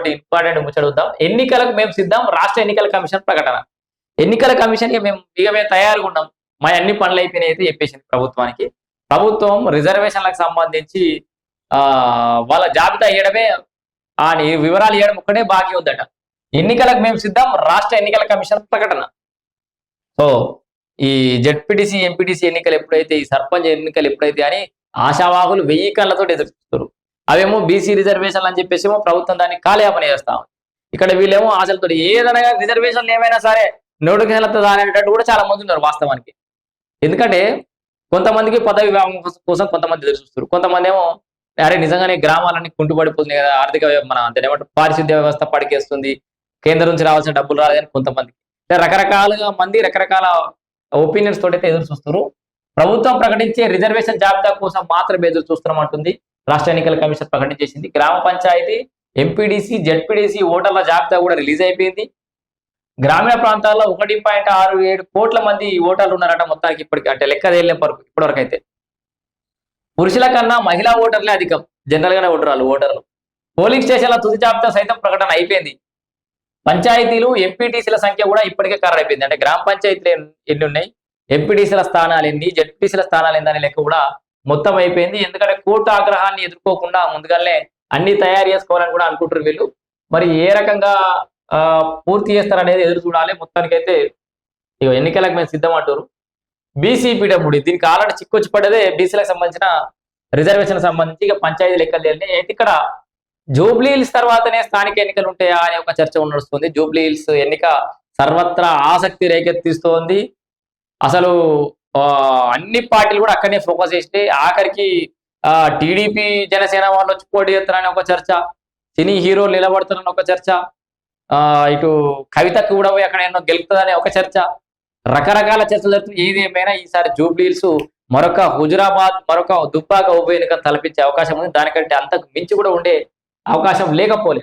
ఇంకోటి ఇంపార్టెంట్ ముచ్చడుద్దాం ఎన్నికలకు మేము సిద్ధం రాష్ట్ర ఎన్నికల కమిషన్ ప్రకటన. ఎన్నికల కమిషన్కి మేము ఇక మేము తయారుగా ఉన్నాం. మా అన్ని పనులు అయిపోయినాయి అయితే చెప్పేసింది ప్రభుత్వానికి. ప్రభుత్వం రిజర్వేషన్లకు సంబంధించి ఆ వాళ్ళ జాబితా ఇవ్వడమే ఆ వివరాలు ఇవ్వడం ఒక్కటే బాకీ ఉందట. ఎన్నికలకు మేము సిద్ధం రాష్ట్ర ఎన్నికల కమిషన్ ప్రకటన. సో ఈ జడ్పీటీసీ ఎంపీటీసీ ఎన్నికలు ఎప్పుడైతే ఈ సర్పంచ్ ఎన్నికలు ఎప్పుడైతే అని ఆశావాహులు వెయ్యి కళ్ళతో ఎదురు చూస్తారు అవేమో బీసీ రిజర్వేషన్లు అని చెప్పేసి ఏమో ప్రభుత్వం దాన్ని కాలయాపన చేస్తాం. ఇక్కడ వీళ్ళేమో ఆశలతో ఏదైనా రిజర్వేషన్లు ఏమైనా సరే నోటిఫికేషన్లతో అనేటట్టు కూడా చాలా మంది ఉన్నారు వాస్తవానికి. ఎందుకంటే కొంతమందికి పదవి వివాహం కోసం కొంతమంది ఎదురు చూస్తారు కొంతమంది ఏమో అరే నిజంగానే గ్రామాలన్నీ కుంటుపడిపోతుంది కదా ఆర్థిక మన అంటే ఏమంటారు పారిశుద్ధ్య వ్యవస్థ పడికేస్తుంది కేంద్రం నుంచి రావాల్సిన డబ్బులు రాలేదని కొంతమంది. రకరకాలుగా మంది రకరకాల ఒపీనియన్స్ తోటి అయితే ఎదురు చూస్తారు ప్రభుత్వం ప్రకటించే రిజర్వేషన్ జాబితా కోసం మాత్రమే ఎదురు చూస్తున్నాం అంటుంది. రాష్ట్ర ఎన్నికల కమిషన్ ప్రకటించేసింది గ్రామ పంచాయతీ ఎంపీడీసీ జెడ్పీడీసీ ఓటర్ల జాబితా కూడా రిలీజ్ అయిపోయింది. గ్రామీణ ప్రాంతాల్లో ఒకటి పాయింట్ ఆరు ఏడు కోట్ల మంది ఓటర్లు ఉన్నారట మొత్తానికి ఇప్పటికి. అంటే లెక్క తేలిన వరకు ఇప్పటివరకు అయితే పురుషుల కన్నా మహిళా ఓటర్లే అధికం. జనరల్ గానే ఓటర్లు ఓటర్లు. పోలింగ్ స్టేషన్ల తుది జాబితా సైతం ప్రకటన అయిపోయింది. పంచాయతీలు ఎంపీటీసీల సంఖ్య కూడా ఇప్పటికే ఖరారు అయిపోయింది అంటే గ్రామ పంచాయతీలు ఎన్ని- ఉన్నాయి? ఎంపీటీసీల స్థానాలు ఎన్ని? జెడ్పీటీసీల స్థానాలు ఎన్ని? అనే లెక్క కూడా మొత్తం అయిపోయింది. ఎందుకంటే కోర్టు ఆగ్రహాన్ని ఎదుర్కోకుండా ముందుగానే అన్ని తయారు చేసుకోవాలని కూడా అనుకుంటారు వీళ్ళు. మరి ఏ రకంగా ఆ, పూర్తి చేస్తారనేది ఎదురు చూడాలి. మొత్తానికైతే ఇక ఎన్నికలకు మేము సిద్ధం అంటారు బీసీపీడబ్ల్యూడి దీనికి ఆల్రెడీ చిక్కొచ్చి పడేదే బీసీలకు సంబంధించిన రిజర్వేషన్ సంబంధించి ఇక పంచాయతీ లెక్కలు తెలియదు అయితే ఇక్కడ జూబ్లీ హిల్స్ తర్వాతనే స్థానిక ఎన్నికలు ఉంటాయా అనే ఒక చర్చ నడుస్తుంది. జూబ్లీ హిల్స్ ఎన్నిక సర్వత్రా ఆసక్తి రేకెత్తిస్తోంది. అసలు అన్ని పార్టీలు కూడా అక్కడనే ఫోకస్ చేస్తే ఆఖరికి ఆ టీడీపీ జనసేన వాళ్ళు వచ్చి పోటీ చేస్తారని ఒక చర్చ సినీ హీరోలు నిలబడతారని ఒక చర్చ ఆ ఇటు కవితకు కూడా పోయి అక్కడ ఎన్నో గెలుపుతుందని ఒక చర్చ. రకరకాల చర్చలు జరుగుతుంది ఏది ఏమైనా ఈసారి జూబ్లీ మరొక హుజురాబాద్ మరొక దుబ్బాక ఉప ఎన్నిక తలపించే అవకాశం ఉంది. దానికంటే అంతకు మించి కూడా ఉండే అవకాశం లేకపోలే